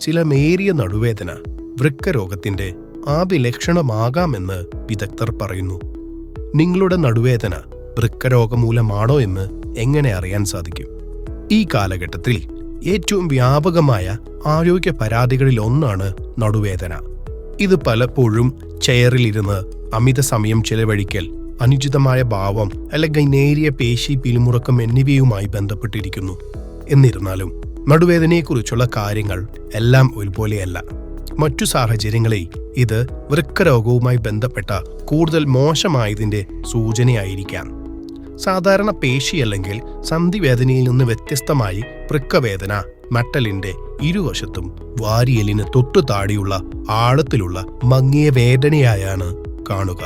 ചില മേറിയ നടുവേദന വൃക്കരോഗത്തിന്റെ ആഭിലക്ഷണമാകാമെന്ന് ലക്ഷണമാകാമെന്ന് വിദഗ്ധർ പറയുന്നു. നിങ്ങളുടെ നടുവേദന വൃക്കരോഗം മൂലമാണോ എന്ന് എങ്ങനെ അറിയാൻ സാധിക്കും? ഈ കാലഘട്ടത്തിൽ ഏറ്റവും വ്യാപകമായ ആരോഗ്യ പരാതികളിൽ ഒന്നാണ് നടുവേദന. ഇത് പലപ്പോഴും ചെയറിലിരുന്ന് അമിത സമയം ചെലവഴിക്കൽ അനുചിതമായ ഭാവം അല്ലെങ്കിൽ നേരിയ പേശി പിരിമുറക്കം എന്നിവയുമായി ബന്ധപ്പെട്ടിരിക്കുന്നു. എന്നിരുന്നാലും നടുവേദനയെക്കുറിച്ചുള്ള കാര്യങ്ങൾ എല്ലാം ഒരുപോലെയല്ല. മറ്റു സാഹചര്യങ്ങളിൽ ഇത് വൃക്കരോഗവുമായി ബന്ധപ്പെട്ട കൂടുതൽ മോശമായതിന്റെ സൂചനയായിരിക്കാം. സാധാരണ പേശി അല്ലെങ്കിൽ സന്ധിവേദനയിൽ നിന്ന് വ്യത്യസ്തമായി വൃക്കവേദന മട്ടലിന്റെ ഇരുവശത്തും വാരിയലിന് തൊട്ടു താടിയുള്ള ആഴത്തിലുള്ള മങ്ങിയ വേദനയായാണ് കാണുക.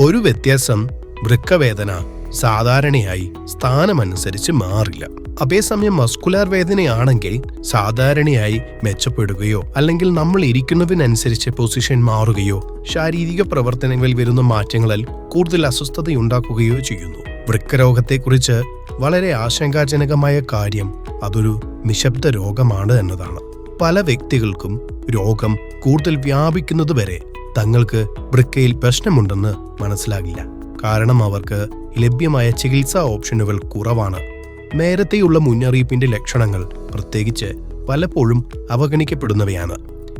ഒരു വ്യത്യാസം വൃക്കവേദന സാധാരണയായി സ്ഥാനമനുസരിച്ച് മാറില്ല. അതേസമയം മസ്കുലാർ വേദനയാണെങ്കിൽ സാധാരണയായി മെച്ചപ്പെടുകയോ അല്ലെങ്കിൽ നമ്മൾ ഇരിക്കുന്നതിനനുസരിച്ച് പൊസിഷൻ മാറുകയോ ശാരീരിക പ്രവർത്തനങ്ങളിൽ വരുന്ന മാറ്റങ്ങളിൽ കൂടുതൽ അസ്വസ്ഥതയുണ്ടാക്കുകയോ ചെയ്യുന്നു. വൃക്കരോഗത്തെക്കുറിച്ച് വളരെ ആശങ്കാജനകമായ കാര്യം അതൊരു നിശബ്ദ രോഗമാണ് എന്നതാണ്. പല വ്യക്തികൾക്കും രോഗം കൂടുതൽ വ്യാപിക്കുന്നതുവരെ തങ്ങൾക്ക് വൃക്കയിൽ പ്രശ്നമുണ്ടെന്ന് മനസ്സിലാകില്ല. കാരണം അവർക്ക് ലഭ്യമായ ചികിത്സാ ഓപ്ഷനുകൾ കുറവാണ്. നേരത്തെയുള്ള മുന്നറിയിപ്പിന്റെ ലക്ഷണങ്ങൾ പ്രത്യേകിച്ച് പലപ്പോഴും അവഗണിക്കപ്പെടുന്നവയാണ്.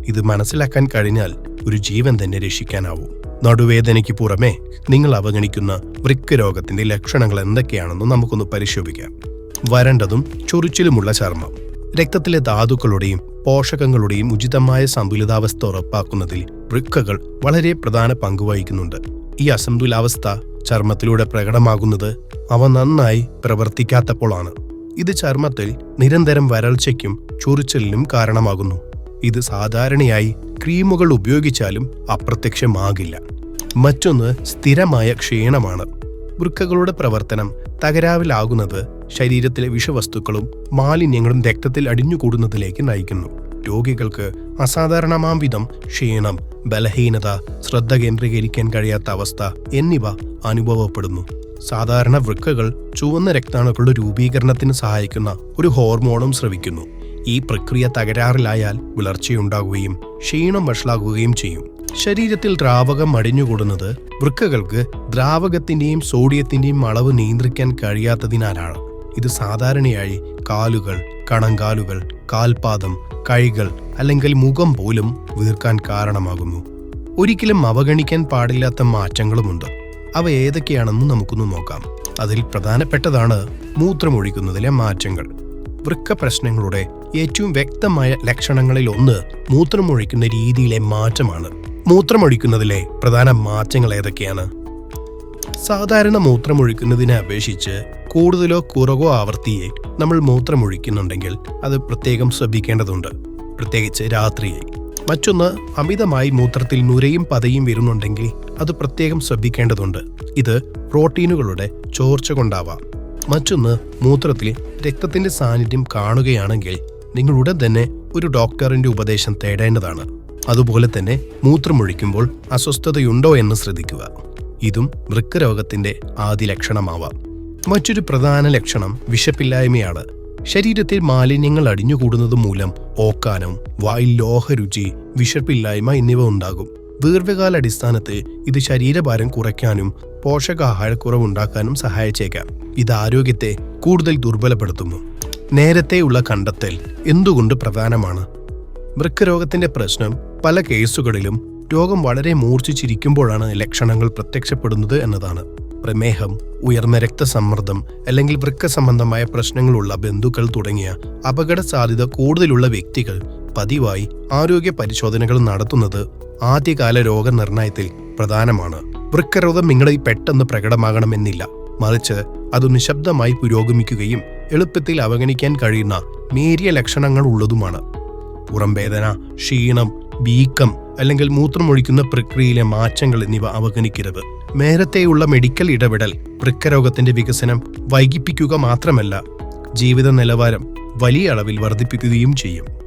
ഇത് മനസ്സിലാക്കാൻ കഴിഞ്ഞാൽ ഒരു ജീവൻ തന്നെ രക്ഷിക്കാനാവും. നടുവേദനയ്ക്ക് പുറമെ നിങ്ങൾ അവഗണിക്കുന്ന വൃക്ക രോഗത്തിന്റെ ലക്ഷണങ്ങൾ എന്തൊക്കെയാണെന്ന് നമുക്കൊന്ന് പരിശോധിക്കാം വരണ്ടതും ചൊറിച്ചിലുമുള്ള ചർമ്മം. രക്തത്തിലെ ധാതുക്കളുടെയും പോഷകങ്ങളുടെയും ഉചിതമായ സന്തുലിതാവസ്ഥ ഉറപ്പാക്കുന്നതിൽ വൃക്കകൾ വളരെ പ്രധാന പങ്ക് വഹിക്കുന്നുണ്ട്. ഈ അസന്തുലിതാവസ്ഥ ചർമ്മത്തിലൂടെ പ്രകടമാകുന്നത് അവ നന്നായി പ്രവർത്തിക്കാത്തപ്പോഴാണ് ഇത് ചർമ്മത്തിൽ നിരന്തരം വരൾച്ചയ്ക്കും ചൊറിച്ചലിനും കാരണമാകുന്നു. ഇത് സാധാരണയായി ക്രീമുകൾ ഉപയോഗിച്ചാലും അപ്രത്യക്ഷമാകില്ല. മറ്റൊന്ന് സ്ഥിരമായ ക്ഷീണമാണ്. വൃക്കകളുടെ പ്രവർത്തനം തകരാറിലാകുന്നത് ശരീരത്തിലെ വിഷവസ്തുക്കളും മാലിന്യങ്ങളും രക്തത്തിൽ അടിഞ്ഞുകൂടുന്നതിലേക്ക് നയിക്കുന്നു. രോഗികൾക്ക് അസാധാരണമാം വിധം ക്ഷീണം ബലഹീനത ശ്രദ്ധ കേന്ദ്രീകരിക്കാൻ കഴിയാത്ത അവസ്ഥ എന്നിവ അനുഭവപ്പെടുന്നു. സാധാരണ വൃക്കകൾ ചുവന്ന രക്താണുക്കളുടെ രൂപീകരണത്തിന് സഹായിക്കുന്ന ഒരു ഹോർമോണും ശ്രവിക്കുന്നു ഈ പ്രക്രിയ തകരാറിലായാൽ വിളർച്ചയുണ്ടാകുകയും ക്ഷീണം വഷളാകുകയും ചെയ്യും. ശരീരത്തിൽ ദ്രാവകം അടിഞ്ഞുകൂടുന്നത് വൃക്കകൾക്ക് ദ്രാവകത്തിന്റെയും സോഡിയത്തിന്റെയും അളവ് നിയന്ത്രിക്കാൻ കഴിയാത്തതിനാലാണ്. ഇത് സാധാരണയായി കാലുകൾ കണങ്കാലുകൾ കാൽപാദം കൈകൾ അല്ലെങ്കിൽ മുഖം പോലും വീർക്കാൻ കാരണമാകുന്നു. ഒരിക്കലും അവഗണിക്കാൻ പാടില്ലാത്ത മാറ്റങ്ങളുമുണ്ട്. അവ ഏതൊക്കെയാണെന്ന് നമുക്കൊന്ന് നോക്കാം. അതിൽ പ്രധാനപ്പെട്ടതാണ് മൂത്രമൊഴിക്കുന്നതിലെ മാറ്റങ്ങൾ. വൃക്ക പ്രശ്നങ്ങളുടെ ഏറ്റവും വ്യക്തമായ ലക്ഷണങ്ങളിൽ ഒന്ന് മൂത്രമൊഴിക്കുന്ന രീതിയിലെ മാറ്റമാണ്. മൂത്രമൊഴിക്കുന്നതിലെ പ്രധാന മാറ്റങ്ങൾ ഏതൊക്കെയാണ്? സാധാരണ മൂത്രമൊഴിക്കുന്നതിനെ അപേക്ഷിച്ച് കൂടുതലോ കുറവോ ആവർത്തിയെ നമ്മൾ മൂത്രമൊഴിക്കുന്നുണ്ടെങ്കിൽ അത് പ്രത്യേകം ശ്രദ്ധിക്കേണ്ടതുണ്ട്. പ്രത്യേകിച്ച് രാത്രിയിൽ മറ്റൊന്ന് അമിതമായി മൂത്രത്തിൽ നുരയും പതയും വരുന്നുണ്ടെങ്കിൽ അത് പ്രത്യേകം ശ്രദ്ധിക്കേണ്ടതുണ്ട്. ഇത് പ്രോട്ടീനുകളുടെ ചോർച്ച കൊണ്ടാവാം. മറ്റൊന്ന് മൂത്രത്തിൽ രക്തത്തിന്റെ സാന്നിധ്യം കാണുകയാണെങ്കിൽ നിങ്ങൾ ഉടൻ തന്നെ ഒരു ഡോക്ടറിന്റെ ഉപദേശം തേടേണ്ടതാണ്. അതുപോലെ തന്നെ മൂത്രമൊഴിക്കുമ്പോൾ അസ്വസ്ഥതയുണ്ടോ എന്ന് ശ്രദ്ധിക്കുക. ഇതും വൃക്കരോഗത്തിന്റെ ആദ്യ ലക്ഷണമാവാം. മറ്റൊരു പ്രധാന ലക്ഷണം വിശപ്പില്ലായ്മയാണ്. ശരീരത്തിൽ മാലിന്യങ്ങൾ അടിഞ്ഞുകൂടുന്നത് മൂലം ഓക്കാനം വായിൽ ലോഹരുചി വിശപ്പില്ലായ്മ എന്നിവ ഉണ്ടാകും. ദീർഘകാല അടിസ്ഥാനത്ത് ഇത് ശരീരഭാരം കുറയ്ക്കാനും പോഷകാഹാരക്കുറവുണ്ടാക്കാനും സഹായിച്ചേക്കാം. ഇത് ആരോഗ്യത്തെ കൂടുതൽ ദുർബലപ്പെടുത്തുന്നു. നേരത്തെയുള്ള കണ്ടെത്തൽ എന്തുകൊണ്ട് പ്രധാനമാണ്? വൃക്കരോഗത്തിന്റെ പ്രശ്നം പല കേസുകളിലും രോഗം വളരെ മൂർച്ഛിച്ചിരിക്കുമ്പോഴാണ് ലക്ഷണങ്ങൾ പ്രത്യക്ഷപ്പെടുന്നത് എന്നതാണ്. പ്രമേഹം ഉയർന്ന രക്തസമ്മർദ്ദം അല്ലെങ്കിൽ വൃക്ക സംബന്ധമായ പ്രശ്നങ്ങളുള്ള ബന്ധുക്കൾ തുടങ്ങിയ അപകട സാധ്യത കൂടുതലുള്ള വ്യക്തികൾ പതിവായി ആരോഗ്യ പരിശോധനകൾ നടത്തുന്നത് ആദ്യകാല രോഗനിർണയത്തിൽ പ്രധാനമാണ്. വൃക്കരോഗം നിങ്ങളിൽ പെട്ടെന്ന് പ്രകടമാകണമെന്നില്ല. മറിച്ച് അത് നിശബ്ദമായി പുരോഗമിക്കുകയും എളുപ്പത്തിൽ അവഗണിക്കാൻ കഴിയുന്ന നേരിയ ലക്ഷണങ്ങൾ ഉള്ളതുമാണ്. പുറംവേദന ക്ഷീണം വീക്കം അല്ലെങ്കിൽ മൂത്രമൊഴിക്കുന്ന പ്രക്രിയയിലെ മാറ്റങ്ങൾ എന്നിവ അവഗണിക്കരുത്. നേരത്തെയുള്ള മെഡിക്കൽ ഇടപെടൽ വൃക്കരോഗത്തിന്റെ വികസനം വൈകിപ്പിക്കുക മാത്രമല്ല ജീവിത നിലവാരം വലിയ അളവിൽ വർദ്ധിപ്പിക്കുകയും ചെയ്യും.